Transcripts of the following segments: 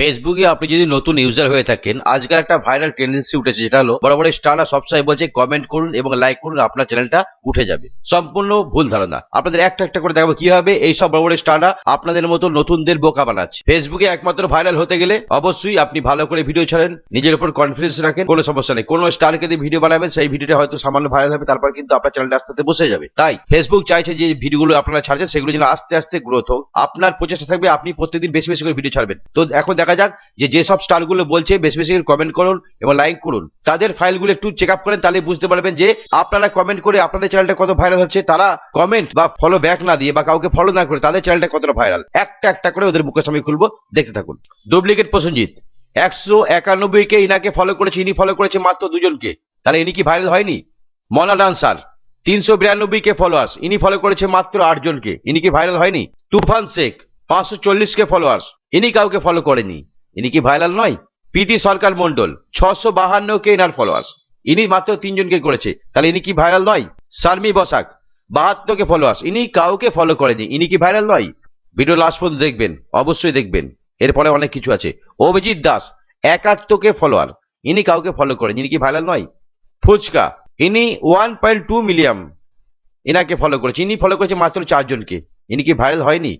ফেসবুকে আপনি যদি নতুন ইউজার হয়ে থাকেন আজকাল একটা ভাইরাল টেন্ডেন্সি উঠেছে, যেটা হলো বড় বড় স্টাররা সবসময় বলছে কমেন্ট করুন এবং লাইক করুন, আপনার চ্যানেলটা উঠে যাবে। সম্পূর্ণ ভুল ধারণা। আপনাদের একটা একটা করে দেখাবো কীভাবে এই সব বড় বড় স্টাররা আপনাদের মতো নতুনদের বোকা বানাচ্ছে। ফেসবুকে একমাত্র ভাইরাল হতে গেলে অবশ্যই আপনি ভালো করে ভিডিও ছাড়েন, নিজের উপর কনফিডেন্স রাখেন, কোনো সমস্যা নেই। কোনো স্টারকে দিয়ে ভিডিও বানাবেন, সেই ভিডিওটা হয়তো সামান্য ভাইরাল হবে, তারপর কিন্তু আপনার চ্যানেলটা আস্তে আস্তে বসে যাবে। তাই ফেসবুক চাইছে যে ভিডিওগুলো আপনারা ছাড়ছেন, সেগুলো যেন আস্তে আস্তে গ্রোথ হোক। আপনার প্রচেষ্টা থাকবে, আপনি প্রত্যেকদিন বেশি বেশি করে ভিডিও ছাড়বেন। তো এখন দেখা যাক যে যেসব স্টারগুলো বলছে, বেশি বেশি কমেন্ট করুন এবং লাইক করুন। তাদের ফাইলগুলো একটু চেক আপ করেন তাহলে বুঝতে পারবেন যে আপনারা কমেন্ট করে আপনাদের চ্যানেলটা কত ভাইরাল হচ্ছে। তারা কমেন্ট বা ফলো ব্যাক না দিয়ে বা কাউকে ফলো না করে তাদের চ্যানেলটা কতটা ভাইরাল একটা একটা করে ওদের মুখের সামনে খুলবো, দেখতে থাকুন। ডুপ্লিকেট প্রসেনজিৎ, একশো একানব্বই কে ইনাকে ফলো করেছে, ইনি ফলো করেছে মাত্র দুজনকে। তাহলে ইনি কি ভাইরাল হয়নি? মনা ডান্সার, তিনশো বিরানব্বই কে ফলোয়ার্স ইনি ফলো করেছে মাত্র আটজনকে। ইনি কি ভাইরাল হয়নি? তুফান শেখ, পাঁচশো চল্লিশ কে ফলোয়ার্স ইনি কাউকে ফলো করেনি ইনি কি ভাইরাল নয়? প্রীতি সরকার মন্ডল ছশো বাহান্ন কে ইনার ফলোয়ার্স ইনি মাত্র তিনজনকে করেছে। তাহলে ইনি কি ভাইরাল নয়? শারমি বসাক, বাহাত্তর কে ফলোয়ার্স ইনি কাউকে ফলো করেনি ইনি কি ভাইরাল নয়? ভিডিও লাস্ট পর্যন্ত দেখবেন, অবশ্যই দেখবেন। এরপরে অনেক কিছু আছে। অভিজিৎ দাস, একাত্তর কে ফলোয়ার ইনি কাউকে ফলো করেন ইনি কি ভাইরাল নয়? ফুচকা, ইনি ওয়ান পয়েন্ট টু মিলিয়ন এনাকে ফলো করেছে। ইনি ফলো করেছে মাত্র চারজনকে। ইনি কি ভাইরাল হয়নি?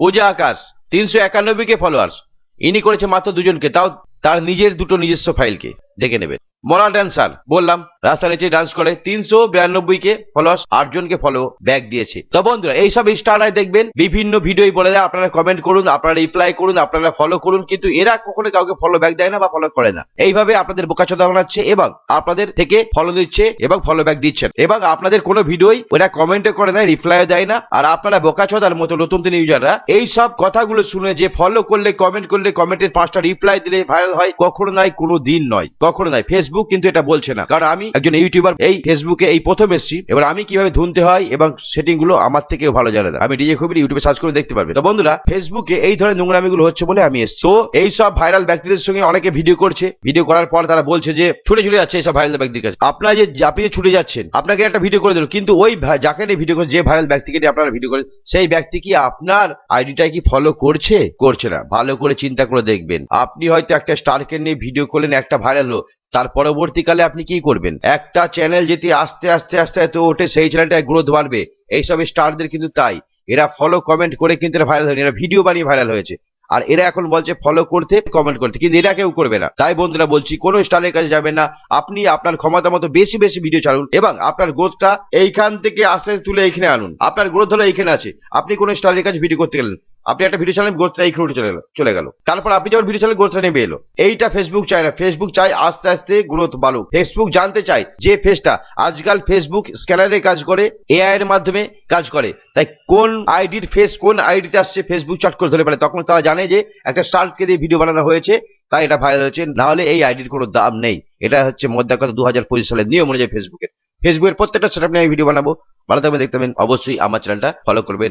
পূজা আকাশ তিনশো একানব্বই কে ফলোয়ার্স ইনি করেছে মাত্র দুজনকে, তাও তার নিজের দুটো নিজস্ব ফাইলকে দেখে নেবেন। মনা ড্যান্সার বললাম রাস্তা নিচে ডান্স করে, তিনশো বিরানব্বই কে ফলোয়ার্স আটজনকে ফলো ব্যাক দিয়েছে। তো বন্ধুরা, এইসব স্টাররাই দেখবেন, বিভিন্ন ভিডিওই বলে দেয়, আপনারা কমেন্ট করুন, আপনারা রিপ্লাই করুন, আপনারা ফলো করুন, কিন্তু এরা কখনো কাউকে ফলো ব্যাক দেয় না বা ফলো করে না। এইভাবে আপনাদের বোকাচোদা বানাচ্ছে এবং আপনাদের থেকে ফলো দিচ্ছে এবং ফলো ব্যাক দিচ্ছেন এবং আপনাদের কোনো ভিডিওই ওরা কমেন্টে করে দেয় রিপ্লাই দেয় না। আর আপনারা বোকাচোদার মতো নতুন দিন ইউজাররা এই সব কথাগুলো শুনে যে ফলো করলে কমেন্ট করলে কমেন্টের পাঁচটা রিপ্লাই দিলে ভাইরাল হয়, কখনো নয়, কোনো দিন নয়, কখনো নাই নয় ফেসবুক কিন্তু এটা বলছে না। কারণ আমি একজন ইউটিউবার এই ফেসবুকে এই প্রথম এসেছি। এবার আমি কীভাবে ধুনতে হয় এবং সেটিংগুলো আমার থেকেও ভালো জানে আমি ডিজে খুবই ইউটিউবে সার্চ করে দেখতে পারবে। তো বন্ধুরা ফেসবুকে এই ধরনের নোংরামি গুলো হচ্ছে বলে আমি এসেছি। তো এই সব ভাইরাল ব্যক্তিদের সঙ্গে অনেকে ভিডিও করছে। ভিডিও করার পর তারা বলছে যে, ছুটে ছুটে যাচ্ছে এইসব ভাইরাল ব্যক্তির কাছে। আপনারা যে আপনি যে ছুটে যাচ্ছেন, আপনাকে একটা ভিডিও করে দিল। কিন্তু ওই যাকে নিয়ে ভিডিও করে যে ভাইরাল ব্যক্তিকে নিয়ে আপনারা ভিডিও করেন সেই ব্যক্তি কি আপনার আইডিটা কি ফলো করছে? করছে না। ভালো করে চিন্তা করে দেখবেন। আপনি হয়তো একটা স্টারকে নিয়ে ভিডিও করলেন, একটা ভাইরাল হলো। তার পরবর্তীকালে আপনি কি করবেন? একটা চ্যানেল যদি আস্তে আস্তে আস্তে এত ওঠে, সেই চ্যানেলটা গ্রোথ বাড়বে। এইসব স্টারদের কিন্তু তাই। এরা ফলো কমেন্ট করে কিন্তু এরা ভাইরাল হয়নি। এরা ভিডিও বানিয়ে ভাইরাল হয়েছে। আর এরা এখন বলছে ফলো করতে কমেন্ট করতে। কিন্তু এরা কেউ করবে না। তাই বন্ধুরা বলছি, কোনো স্টারের কাছে যাবেন না। আপনি আপনার ক্ষমতা মতো বেশি বেশি ভিডিও চালুন এবং আপনার গ্রোথটা এইখান থেকে আসে তুলে এইখানে আনুন। আপনার গ্রোথ হলো এইখানে আছে। আপনি কোনো স্টারের কাছে ভিডিও করতে গেলেন। আপনি একটা ভিডিও চালান গ্রোথটা এইখানে উঠে চলে চলে গেল। তারপর আপনি যখন ভিডিও চালান গ্রোথটা নেমে এলো, এইটা ফেসবুক চায় না। ফেসবুক চায় আস্তে আস্তে গ্রোথ বাড়ুক। ফেসবুক জানতে চায় যে ফেসটা আজকাল ফেসবুক স্ক্যানারে কাজ করে এআই এর মাধ্যমে কাজ করে। তাই কোন আইডির ফেস কোন আইডিতে আসছে ফেসবুক চট করে ধরে ফেলে। তখন তারা জানে যে একটা স্টার্টকে দিয়ে ভিডিও বানানো হয়েছে, তাই এটা ভাইরাল হয়েছে। না হলে এই আইডির কোনো দাম নেই। এটা হচ্ছে মধ্যে কথা দু হাজার পঁচিশ সালের নিয়ম অনুযায়ী ফেসবুকের ফেসবুকের প্রত্যেকটা সেটআপ নিয়ে আমি ভিডিও বানাবো। ভালো থাকবেন, দেখতে পাবেন অবশ্যই আমার চ্যানেলটা ফলো করবেন।